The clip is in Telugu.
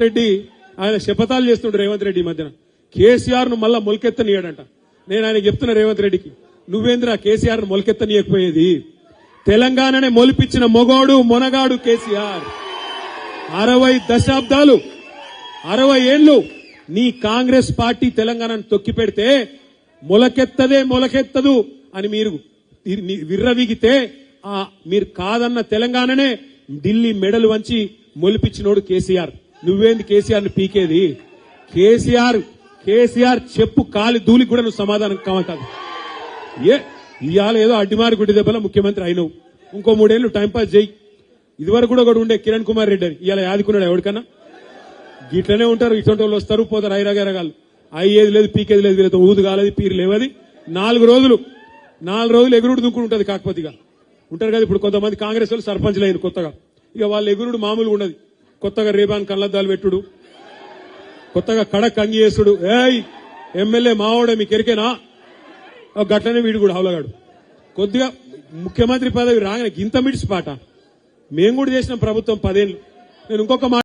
రెడ్డి ఆయన శపథాలు చేస్తుండే రేవంత్ రెడ్డి ఈ మధ్యన. కేసీఆర్ను మళ్ళా మొలకెత్తనియాడంట. నేను ఆయన చెప్తున్నా రేవంత్ రెడ్డికి నువ్వేంద్రా కేసీఆర్ను మొలకెత్తనీయకపోయేది? తెలంగాణనే మొలిపించిన మొగోడు మొనగాడు కేసీఆర్. అరవై దశాబ్దాలు అరవై ఏళ్ళు నీ కాంగ్రెస్ పార్టీ తెలంగాణను తొక్కి పెడితే మొలకెత్తదే మొలకెత్తదు అని మీరు వి- విర్రవీగితే ఆ మీరు కాదన్న తెలంగాణనే ఢిల్లీ మెడలు వంచి మొలిపించినోడు కేసీఆర్. నువ్వేంది కేసీఆర్ని పీకేది? కేసీఆర్ కేసీఆర్ చెప్పు కాలి దూలికి కూడా నువ్వు సమాధానం కావాలి ఏ ఇవాళ ఏదో అడ్డిమారి గుడ్డి దెబ్బల ముఖ్యమంత్రి అయినవు. ఇంకో మూడేళ్ళు టైంపాస్ చేయి. ఇదివరకు కూడా ఒకడు ఉండే కిరణ్ కుమార్ రెడ్డి అని. ఇవాళ యాదుకున్నాడు ఎవరికన్నా గిట్లనే ఉంటారు ఇటువంటి వాళ్ళు వస్తారు పోతారు ఐరగరగాలు అయ్యేది లేదు పీకేది లేదు వీళ్ళతో ఊదు కాలేదు పీరు లేవది. నాలుగు రోజులు నాలుగు రోజులు ఎగురుడు దుంకుడు ఉంటుంది కాకపోతే ఇక. ఉంటారు కదా ఇప్పుడు కొంతమంది కాంగ్రెస్ వాళ్ళు సర్పంచ్లు అయ్యారు కొత్తగా. ఇక వాళ్ళ ఎగురుడు మామూలుగా ఉన్నది కొత్తగా రేబాన్ కళ్ళద్దాలు పెట్టుడు. కొత్తగా కడక్ అంగేసుడు ఏయ్ ఎమ్మెల్యే మావాడే మీకు ఎరికేనా గట్లనే వీడు కూడా హౌలగాడు. కొద్దిగా ముఖ్యమంత్రి పదవి రాగానే ఇంత మిడిసి పాట. మేము కూడా చేసిన ప్రభుత్వం పదేళ్ళు. నేను ఇంకొక మాట